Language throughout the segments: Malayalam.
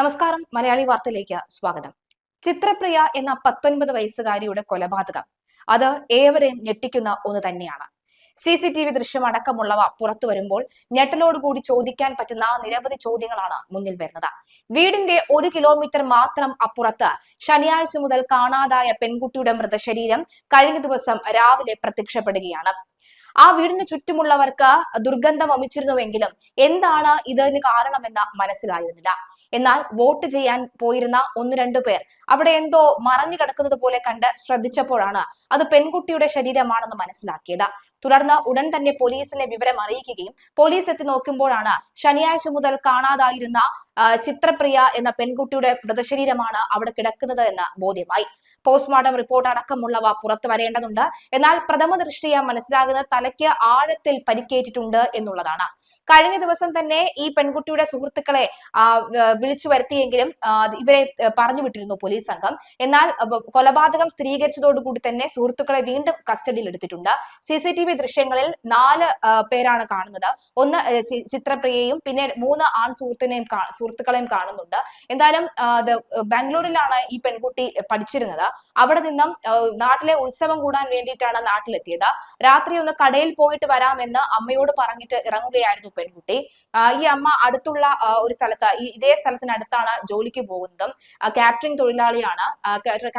നമസ്കാരം മലയാളി വാർത്തയിലേക്ക് സ്വാഗതം. ചിത്രപ്രിയ എന്ന പത്തൊൻപത് വയസ്സുകാരിയുടെ കൊലപാതകം. അത് ഏവരെയും ഞെട്ടിക്കുന്ന ഒന്ന് തന്നെയാണ്. സി സി ടി വി ദൃശ്യമടക്കമുള്ളവ പുറത്തു വരുമ്പോൾ ഞെട്ടലോടുകൂടി ചോദിക്കാൻ പറ്റുന്ന നിരവധി ചോദ്യങ്ങളാണ് മുന്നിൽ വരുന്നത്. വീടിന്റെ ഒരു കിലോമീറ്റർ മാത്രം അപ്പുറത്ത് ശനിയാഴ്ച മുതൽ കാണാതായ പെൺകുട്ടിയുടെ മൃതശരീരം കഴിഞ്ഞ ദിവസം രാവിലെ പ്രത്യക്ഷപ്പെടുകയാണ്. ആ വീടിന് ചുറ്റുമുള്ളവർക്ക് ദുർഗന്ധം വമിച്ചിരുന്നുവെങ്കിലും എന്താണ് ഇതിന് കാരണമെന്ന് മനസ്സിലായിരുന്നില്ല. എന്നാൽ വോട്ട് ചെയ്യാൻ പോയിരുന്ന ഒന്ന് രണ്ടു പേർ. അവിടെ എന്തോ മറഞ്ഞു കിടക്കുന്നത് പോലെ കണ്ട് ശ്രദ്ധിച്ചപ്പോഴാണ് അത് പെൺകുട്ടിയുടെ ശരീരമാണെന്ന് മനസ്സിലാക്കിയത്. തുടർന്ന് ഉടൻ തന്നെ പോലീസിനെ വിവരം അറിയിക്കുകയും പോലീസ് എത്തി നോക്കുമ്പോഴാണ് ശനിയാഴ്ച മുതൽ കാണാതായിരുന്ന ചിത്രപ്രിയ എന്ന പെൺകുട്ടിയുടെ മൃതശരീരമാണ് അവിടെ കിടക്കുന്നത് എന്ന് ബോധ്യമായി. പോസ്റ്റ്മോർട്ടം റിപ്പോർട്ട് അടക്കമുള്ളവ പുറത്തു വരേണ്ടതുണ്ട്. എന്നാൽ പ്രഥമ ദൃഷ്ടിയ മനസ്സിലാകുന്ന തലയ്ക്ക് ആഴത്തിൽ പരിക്കേറ്റിട്ടുണ്ട് എന്നുള്ളതാണ്. കഴിഞ്ഞ ദിവസം തന്നെ ഈ പെൺകുട്ടിയുടെ സുഹൃത്തുക്കളെ വിളിച്ചു വരുത്തിയെങ്കിലും ഇവരെ പറഞ്ഞു വിട്ടിരുന്നു പോലീസ് സംഘം. എന്നാൽ കൊലപാതകം സ്ഥിരീകരിച്ചതോടുകൂടി തന്നെ സുഹൃത്തുക്കളെ വീണ്ടും കസ്റ്റഡിയിൽ എടുത്തിട്ടുണ്ട്. സി സി ടി വി ദൃശ്യങ്ങളിൽ നാല് പേരാണ് കാണുന്നത്. ഒന്ന് ചിത്രപ്രിയയും പിന്നെ മൂന്ന് ആൺ സുഹൃത്തിനെയും സുഹൃത്തുക്കളെയും കാണുന്നുണ്ട്. എന്തായാലും ബാംഗ്ലൂരിലാണ് ഈ പെൺകുട്ടി പഠിച്ചിരുന്നത്. അവിടെ നിന്നും നാട്ടിലെ ഉത്സവം കൂടാൻ വേണ്ടിയിട്ടാണ് നാട്ടിലെത്തിയത്. രാത്രി ഒന്ന് കടയിൽ പോയിട്ട് വരാമെന്ന് അമ്മയോട് പറഞ്ഞിട്ട് ഇറങ്ങുകയായിരുന്നു പെൺകുട്ടി. ഈ അമ്മ അടുത്തുള്ള ഒരു സ്ഥലത്ത് ഇതേ സ്ഥലത്തിനടുത്താണ് ജോലിക്ക് പോകുന്നതും കാറ്ററിംഗ് തൊഴിലാളിയാണ്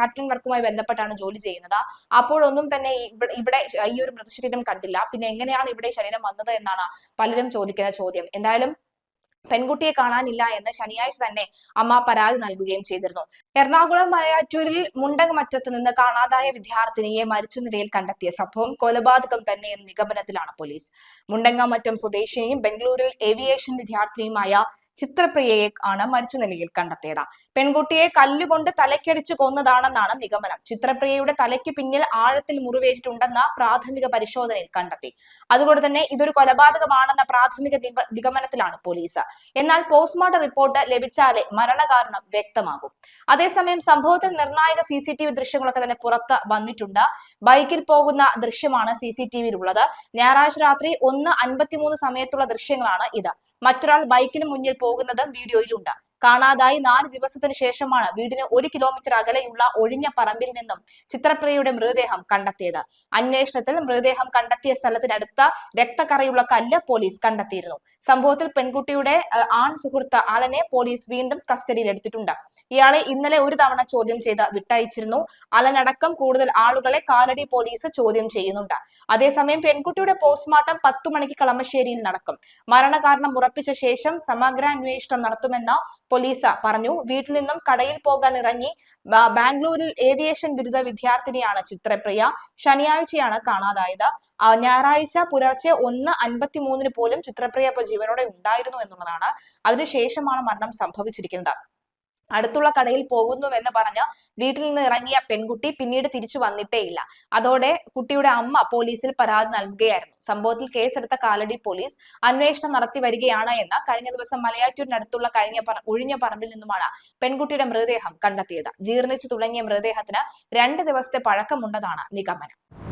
കാറ്ററിംഗ് വർക്കുമായി ബന്ധപ്പെട്ടാണ് ജോലി ചെയ്യുന്നത്. അപ്പോഴൊന്നും തന്നെ ഇവിടെ ഈ ഒരു മൃതശരീരം കണ്ടില്ല. പിന്നെ എങ്ങനെയാണ് ഇവിടെ ശരീരം വന്നത് എന്നാണ് പലരും ചോദിക്കുന്ന ചോദ്യം. എന്തായാലും പെൺകുട്ടിയെ കാണാനില്ല എന്ന് ശനിയാഴ്ച തന്നെ അമ്മ പരാതി നൽകുകയും ചെയ്തിരുന്നു. എറണാകുളം മലയാറ്റൂരിൽ മുണ്ടകമറ്റത്ത് നിന്ന് കാണാതായ വിദ്യാർത്ഥിനിയെ മരിച്ച നിലയിൽ കണ്ടെത്തിയ സംഭവം കൊലപാതകം തന്നെ എന്ന നിഗമനത്തിലാണ് പോലീസ്. മുണ്ടങ്ങമറ്റം സ്വദേശിനിയും ബംഗളൂരിൽ ഏവിയേഷൻ വിദ്യാർത്ഥിനിയുമായ ചിത്രപ്രിയയെ ആണ് മരിച്ച നിലയിൽ കണ്ടെത്തിയത്. പെൺകുട്ടിയെ കല്ലുകൊണ്ട് തലക്കടിച്ചു കൊന്നതാണെന്നാണ് നിഗമനം. ചിത്രപ്രിയയുടെ തലയ്ക്ക് പിന്നിൽ ആഴത്തിൽ മുറിവേറ്റിട്ടുണ്ടെന്ന പ്രാഥമിക പരിശോധനയിൽ കണ്ടെത്തി. അതുകൊണ്ട് തന്നെ ഇതൊരു കൊലപാതകമാണെന്ന പ്രാഥമിക നിഗമനത്തിലാണ് പോലീസ്. എന്നാൽ പോസ്റ്റ്മോർട്ടം റിപ്പോർട്ട് ലഭിച്ചാലേ മരണകാരണം വ്യക്തമാകും. അതേസമയം സംഭവത്തിൽ നിർണായക സി സി ടി വി ദൃശ്യങ്ങളൊക്കെ തന്നെ പുറത്ത് വന്നിട്ടുണ്ട്. ബൈക്കിൽ പോകുന്ന ദൃശ്യമാണ് സി സി ടി വിയിലുള്ളത്. ഞായറാഴ്ച രാത്രി ഒന്ന് അൻപത്തിമൂന്ന് സമയത്തുള്ള ദൃശ്യങ്ങളാണ് ഇത്. മറ്റൊരാൾ ബൈക്കിന് മുന്നിൽ പോകുന്നത് വീഡിയോയിലുണ്ട്. കാണാതായി നാല് ദിവസത്തിന് ശേഷമാണ് വീടിന് ഒരു കിലോമീറ്റർ അകലെയുള്ള ഒഴിഞ്ഞ പറമ്പിൽ നിന്നും ചിത്രപ്രിയയുടെ മൃതദേഹം കണ്ടെത്തിയത്. അന്വേഷണത്തിൽ മൃതദേഹം കണ്ടെത്തിയ സ്ഥലത്തിനടുത്ത രക്തക്കറയുള്ള കല്ല് പോലീസ് കണ്ടെത്തിയിരുന്നു. സംഭവത്തിൽ പെൺകുട്ടിയുടെ ആൺ സുഹൃത്ത് അലനെ പോലീസ് വീണ്ടും കസ്റ്റഡിയിൽ എടുത്തിട്ടുണ്ട്. ഇയാളെ ഇന്നലെ ഒരു തവണ ചോദ്യം ചെയ്ത് വിട്ടയച്ചിരുന്നു. അലനടക്കം കൂടുതൽ ആളുകളെ കാലടി പോലീസ് ചോദ്യം ചെയ്യുന്നുണ്ട്. അതേസമയം പെൺകുട്ടിയുടെ പോസ്റ്റ്മോർട്ടം പത്തു മണിക്ക് കളമശ്ശേരിയിൽ നടക്കും. മരണകാരണം ഉറപ്പിച്ച ശേഷം സമഗ്ര അന്വേഷണം നടത്തുമെന്ന് പോലീസ് പറഞ്ഞു. വീട്ടിൽ നിന്നും കടയിൽ പോകാൻ ഇറങ്ങി ബാംഗ്ലൂരിൽ ഏവിയേഷൻ ബിരുദ വിദ്യാർത്ഥിനിയാണ് ചിത്രപ്രിയ. ശനിയാഴ്ചയാണ് കാണാതായത്. ഞായറാഴ്ച പുലർച്ചെ ഒന്ന് അൻപത്തി മൂന്നിന് പോലും ചിത്രപ്രിയ ഇപ്പൊ ജീവനോടെ ഉണ്ടായിരുന്നു എന്നുള്ളതാണ്. അതിനുശേഷമാണ് മരണം സംഭവിച്ചിരിക്കുന്നത്. അടുത്തുള്ള കടയിൽ പോകുന്നുവെന്ന് പറഞ്ഞ വീട്ടിൽ നിന്ന് ഇറങ്ങിയ പെൺകുട്ടി പിന്നീട് തിരിച്ചു വന്നിട്ടേ ഇല്ല. അതോടെ കുട്ടിയുടെ അമ്മ പോലീസിൽ പരാതി നൽകുകയായിരുന്നു. സംഭവത്തിൽ കേസെടുത്ത കാലടി പോലീസ് അന്വേഷണം നടത്തി വരികയാണ് എന്ന് കഴിഞ്ഞ ദിവസം മലയാറ്റൂരിനടുത്തുള്ള കഴിഞ്ഞ പറ ഒഴിഞ്ഞ പറമ്പിൽ നിന്നുമാണ് പെൺകുട്ടിയുടെ മൃതദേഹം കണ്ടെത്തിയത്. ജീർണിച്ചു തുടങ്ങിയ മൃതദേഹത്തിന് രണ്ട് ദിവസത്തെ പഴക്കമുണ്ടെന്നാണ് നിഗമനം.